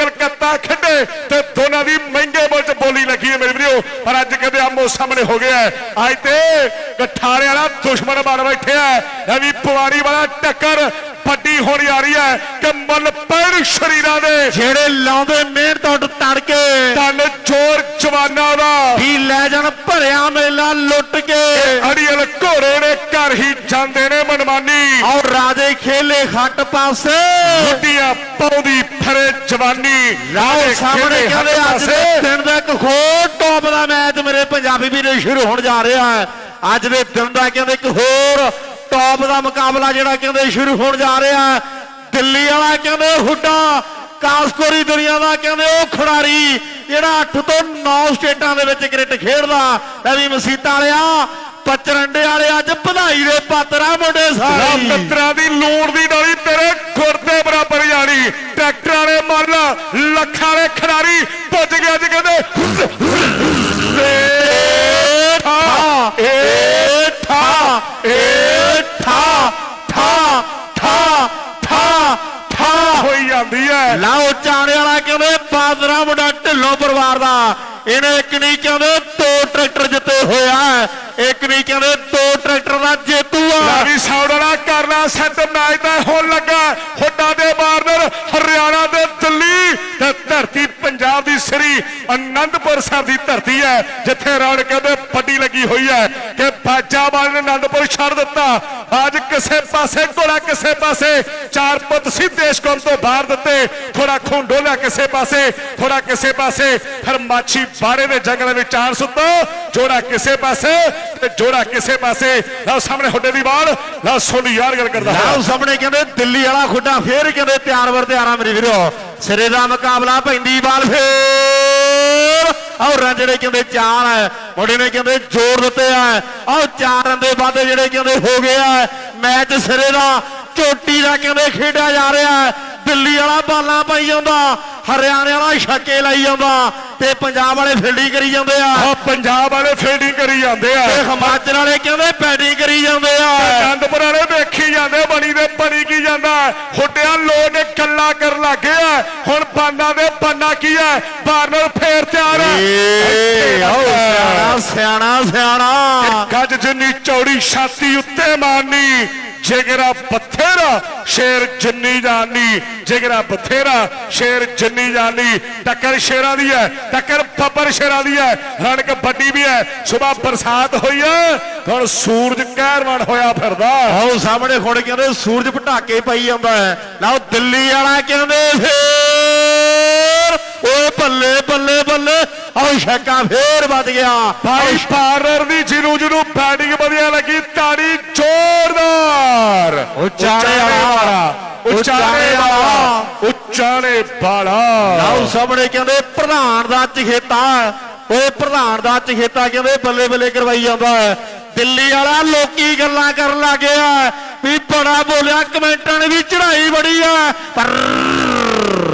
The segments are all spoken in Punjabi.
ਕਲਕੱਤਾ ਖੇਡੇ ਤੇ ਦੋਨਾਂ ਦੀ ਮਹਿੰਗੇ ਮੁੱਲ 'ਚ ਬੋਲੀ ਲੱਗੀ ਹੈ ਮੇਰੇ ਵੀਰੋ ਪਰ ਅੱਜ ਕਹਿੰਦੇ ਆਮੋ ਸਾਹਮਣੇ ਹੋ ਗਿਆ ਅੱਜ ਤੇ ਕਠਾਰੇ ਵਾਲਾ ਦੁਸ਼ਮਣ ਬਣ ਬੈਠਿਆ ਹੈ। ਵੀ ਪਵਾਰੀ ਵਾਲਾ ਟੱਕਰ ਵੱਡੀ ਹੋਣੀ ਆ ਰਹੀ ਹੈ ਕਿ ਮੁੱਲ ਪੈਣ ਸ਼ਰੀਰਾਂ ਦੇ। ਜਿਹੜੇ ਲਾਉਂਦੇ ਮਿਹਨਤ ਉੱਡ ਤੜਕੇ। ਤਨ ਚੋਰ ਜਵਾਨਾਂ ਦਾ। ਵੀ ਲੈ ਜਾਣ ਭਰਿਆ ਮੇਲਾ ਲੁੱਟ ਕੇ। ਅੜੀਅਲ ਘੋੜੇ ਨੇ ਘਰ ਹੀ ਜਾਂਦੇ ਨੇ ਮਨਮਾਨੀ। ਔਰ ਰਾਜੇ ਖੇਲੇ ਖੱਟ ਪਾਸੇ। ਗੁੱਡੀਆਂ ਪਾਉਂਦੀ ਫਰੇ ਜਵਾਨੀ। ਲਾਓ ਸਾਹਮਣੇ ਕਹਿੰਦੇ ਅੱਜ ਦੇ। ਦਿਨ ਦਾ ਇੱਕ ਹੋਰ ਟੌਪ ਦਾ ਮੈਚ ਮੇਰੇ ਪੰਜਾਬੀ ਵੀਰੇ ਸ਼ੁਰੂ ਹੋਣ ਜਾ ਰਿਹਾ ਹੈ। ਅੱਜ ਦੇ ਦਿਨ ਦਾ ਕਹਿੰਦੇ ਇੱਕ ਹੋਰ ਟੌਪ ਦਾ ਮੁਕਾਬਲਾ ਜਿਹੜਾ ਕਹਿੰਦੇ ਸ਼ੁਰੂ ਹੋਣ ਜਾ ਰਿਹਾ। ਦਿੱਲੀ ਵਾਲਾ ਕਹਿੰਦੇ ਹੁੱਡਾ, ਕਾਸਕੋਰੀ ਦੁਨੀਆ ਦਾ ਕਹਿੰਦੇ ਉਹ ਖਿਡਾਰੀ, ਜਿਹੜਾ 8 ਤੋਂ 9 ਸਟੇਟਾਂ ਦੇ ਵਿੱਚ ਕ੍ਰਿਕਟ ਖੇਡਦਾ ਰਵੀ ਮਸੀਤਾ ਵਾਲਿਆ, ਪਚਰੰਡੇ ਵਾਲੇ ਅੱਜ ਵਧਾਈ ਦੇ ਪਾਤਰ ਆ ਮੁੰਡੇ ਸਾਰੇ। ਮਿੱਤਰਾਂ ਦੀ ਲੂਣ ਹੋਈ ਜਾਂਦੀ ਹੈ। ਲਾਓ ਚਾਣੇ ਵਾਲਾ ਕਹਿੰਦੇ ਬਾਦਰਾ ਮੁੰਡਾ ਢਿੱਲੋਂ ਪਰਿਵਾਰ ਦਾ। ਇਹਨੇ ਇੱਕ ਨਹੀਂ ਕਹਿੰਦੇ ਦੋ ਟਰੈਕਟਰ ਜਿੱਤੇ ਹੋਇਆ ਇੱਕ ਨਹੀਂ ਕਹਿੰਦੇ ਦੋ ਟਰੈਕਟਰ ਦਾ ਜੇਤੂ ਆ ਲਾਵੀ ਸਾਊਂਡ ਵਾਲਾ ਕਰਨਾ ਸੈੱਟ ਮੈਚ ਦਾ ਹੋਣ ਲੱਗਾ ਹੁੱਡਾ ਦੇ ਬਾਰਨਰ ਹਰਿਆਣਾ ਦੇ ਦਿੱਲੀ ਤੇ ਧਰਤੀ ਪੰਜਾਬ ਦੀ ਅਨੰਦਪੁਰ ਸਾਹਿਬ ਦੀ ਧਰਤੀ ਹੈ, ਜਿੱਥੇ ਰੌਣਕ ਕਹਿੰਦੇ ਵੱਡੀ ਲੱਗੀ ਹੋਈ ਹੈ ਕਿ ਬਾਜਾ ਵਾਲੇ ਨੇ ਅਨੰਦਪੁਰ ਛੱਡ ਦਿੱਤਾ। ਅੱਜ ਕਿਸੇ ਪਾਸੇ ਘੋੜਾ, ਕਿਸੇ ਪਾਸੇ ਚਾਰ ਪੁੱਤ ਸੀ ਦੇਸ਼ ਕੌਮ ਤੋਂ ਬਾਹਰ ਦਿੱਤੇ। ਥੋੜਾ ਖੂਨ ਡੋਲਿਆ ਕਿਸੇ ਪਾਸੇ ਥੋੜਾ ਕਿਸੇ ਪਾਸੇ। ਫਿਰ ਮਾਛੀ ਬਾੜੇ ਦੇ ਜੰਗਲ ਵਿੱਚ ਚਾਰ ਸੁੱਤੋ ਜੋੜਾ ਕਿਸੇ ਪਾਸੇ ਤੇ ਜੋੜਾ ਕਿਸੇ ਪਾਸੇ। ਲਓ ਸਾਹਮਣੇ ਹੁੱਡੇ ਦੀ ਬਾਲ ਲਓ ਸੋਨੀ ਯਾਰ ਗੱਲ ਕਰਦਾ ਹੋਇਆ। ਸਾਹਮਣੇ ਕਹਿੰਦੇ ਦਿੱਲੀ ਵਾਲਾ ਖੁੱਡਾ, ਫੇਰ ਕਹਿੰਦੇ ਤਿਆਰ ਵਰ ਤਿਆਰਾ ਮੇਰੇ ਵੀਰੋ। ਸਿਰੇ ਦਾ ਮੁਕਾਬਲਾ ਪੈਂਦੀ ਬਾਲ ਫੇਰ। ਆਹ ਰਨ ਜਿਹੜੇ ਕਹਿੰਦੇ ਚਾਰ ਹੈ ਮੁੰਡੇ ਨੇ ਕਹਿੰਦੇ ਜੋੜ ਦਿੱਤੇ ਆ। ਆਹ ਚਾਰ ਰਨ ਦੇ ਵਾਧੇ ਜਿਹੜੇ ਕਹਿੰਦੇ ਹੋ ਗਏ ਆ। ਮੈਚ ਸਿਰੇ ਦਾ ਚੋਟੀ ਦਾ ਕਹਿੰਦੇ ਖੇਡਿਆ ਜਾ ਰਿਹਾ। ਹੈ ਦਿੱਲੀ ਵਾਲਾ ਬਾਲਾਂ ਪਾਈ ਜਾਂਦਾ ਹਰਿਆਣੇ ਵਾਲਾ ਛੱਕੇ ਲਾਈ ਜਾਂਦਾ ਤੇ ਪੰਜਾਬ ਵਾਲੇ ਫੀਲਡਿੰਗ ਕਰੀ ਜਾਂਦੇ ਆ। ਆਹ ਪੰਜਾਬ ਵਾਲੇ ਫੀਲਡਿੰਗ ਕਰੀ ਜਾਂਦੇ ਆ। ਤੇ ਹਿਮਾਚਲ ਵਾਲੇ ਕਹਿੰਦੇ ਬੈਟਿੰਗ ਕਰੀ ਜਾਂਦੇ ਆ। ਅਨੰਦਪੁਰ ਵਾਲੇ ਵੇਖੀ ਜਾਂਦੇ ਬਣੀ ਦੇ ਬਣੀ ਕੀ ਜਾਂਦਾ ਹੁੱਡਿਆਂ ਨੇ ਗੱਲਾਂ ਕਰਨ ਲੱਗੇ ਆ ਹੁਣ ਬਾਨਾ ਦੇ ਬੰਨਾ ਕੀ ਹੈ? ਬਾਰਨਰ ਆਓ ਸਿਆਣਾ ਸਿਆਣਾ ਸਿਆਣਾ ਗੱਜ ਜਿੰਨੀ ਚੌੜੀ ਛਾਤੀ ਉੱਤੇ ਮਾਰਨੀ ਜਿਗਰਾ ਬਥੇਰਾ ਸ਼ੇਰ ਜਿੰਨੀ ਜਾਨੀ ਜਿਗਰਾ ਬਥੇਰਾ ਸ਼ੇਰ ਜਿੰਨੀ ਜਾਨੀ। ਟੱਕਰ ਸ਼ੇਰਾਂ ਦੀ ਹੈ ਟੱਕਰ ਬੱਬਰ ਸ਼ੇਰਾਂ ਦੀ ਹੈ ਰਣਕ ਵੱਡੀ ਵੀ ਹੈ ਸਵੇਰ ਬਰਸਾਤ ਹੋਈ ਹੈ ਹੁਣ ਸੂਰਜ ਕਹਿਰਵਾਨ ਹੋਇਆ ਫਿਰਦਾ। ਆਓ ਸਾਹਮਣੇ ਹੁਣ ਕਹਿੰਦੇ ਸੂਰਜ ਪਟਾਕੇ ਪਾਈ ਜਾਂਦਾ ਹੈ ਲਓ ਦਿੱਲੀ ਵਾਲਾ ਕਹਿੰਦੇ ਫੇਰ। ਓਏ ਬੱਲੇ ਬੱਲੇ ਬੱਲੇ। ਆਓ ਛੱਕਾ ਫੇਰ ਵੱਜ ਗਿਆ। ਭਾਈ ਪਾਰਰ ਦੀ ਜਿਹਨੂੰ ਜਿਹਨੂੰ ਬੈਟਿੰਗ ਵਧੀਆ ਲੱਗੀ ਤਾੜੀ ਜ਼ੋਰਦਾਰ। ਉਚਾਰੇ ਵਾਲਾ। ਉਚਾਰੇ ਵਾਲਾ। ਉਚਾਰੇ ਵਾਲਾ। ਆਓ ਸਾਹਮਣੇ ਕਹਿੰਦੇ ਪ੍ਰਧਾਨ ਦਾ ਚਖੇਤਾ ਓਏ ਪ੍ਰਧਾਨ ਦਾ ਚਖੇਤਾ ਕਹਿੰਦੇ ਬੱਲੇ ਬੱਲੇ ਕਰਵਾਈ ਜਾਂਦਾ ਹੈ। ਦਿੱਲੀ ਵਾਲਾ ਲੋਕੀ ਗੱਲਾਂ ਕਰਨ ਲੱਗੇ ਆ ਵੀ ਬੜਾ ਬੋਲਿਆ ਕਮੈਂਟਾਂ ਨੇ ਵੀ ਚੜਾਈ ਬੜੀ ਆ ਪਰ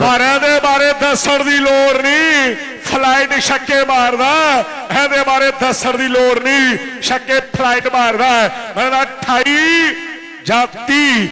ਪਰ ਇਹਦੇ ਬਾਰੇ ਦੱਸਣ ਦੀ ਲੋੜ ਨਹੀਂ। ਫਲਾਈਟ ਛੱਕੇ ਮਾਰਦਾ ਇਹਦੇ ਬਾਰੇ ਦੱਸਣ ਦੀ ਲੋੜ ਨਹੀਂ। ਛੱਕੇ ਫਲਾਈਟ ਮਾਰਦਾ ਮੈਂ 28 ਜਾਤੀ